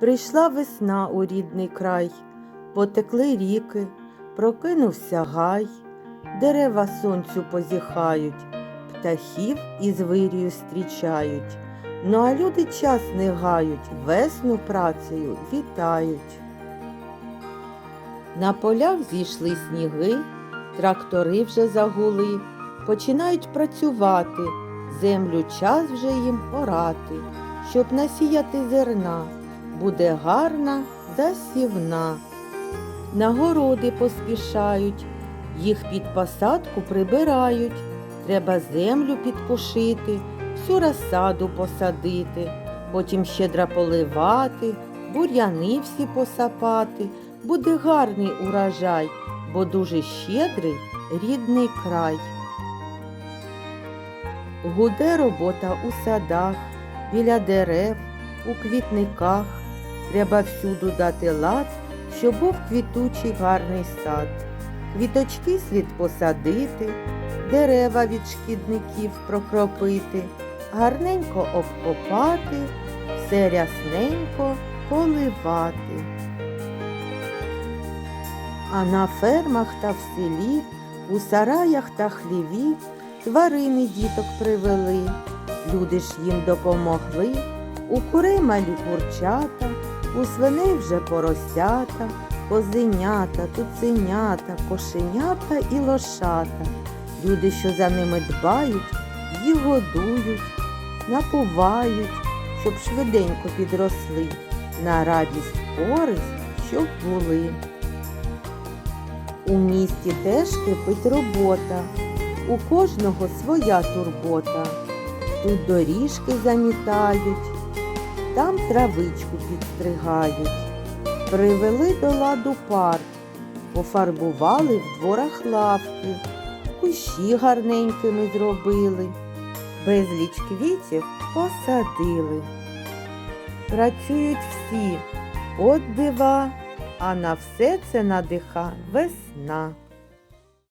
Прийшла весна у рідний край, потекли ріки, прокинувся гай, дерева сонцю позіхають, птахів із вирію зустрічають. Ну а люди час не гають, весну працею вітають. На полях зійшли сніги, трактори вже загули, починають працювати, землю час вже їм орати, щоб насіяти зерна, буде гарна засівна. Нагороди поспішають, їх під посадку прибирають, треба землю підкушити, всю розсаду посадити, потім щедро поливати, бур'яни всі посапати, буде гарний урожай, бо дуже щедрий рідний край. Гуде робота у садах, біля дерев, у квітниках. Треба всюду дати лад, щоб був квітучий гарний сад. Квіточки слід посадити, дерева від шкідників прокропити, гарненько обкопати, все рясненько поливати. А на фермах та в селі, у сараях та хліві тварини діток привели. Люди ж їм допомогли, у курей малі курчата, у свиней вже поросята, козенята, туценята, кошенята і лошата. Люди, що за ними дбають, їх годують, напувають, щоб швиденько підросли, на радість користь, щоб були. У місті теж кипить робота, у кожного своя турбота. Тут доріжки замітають, там травичку підстригають. Привели до ладу парк, пофарбували в дворах лавки, кущі гарненькими зробили, безліч квітів посадили. Працюють всі, от дива, а на все це надиха весна.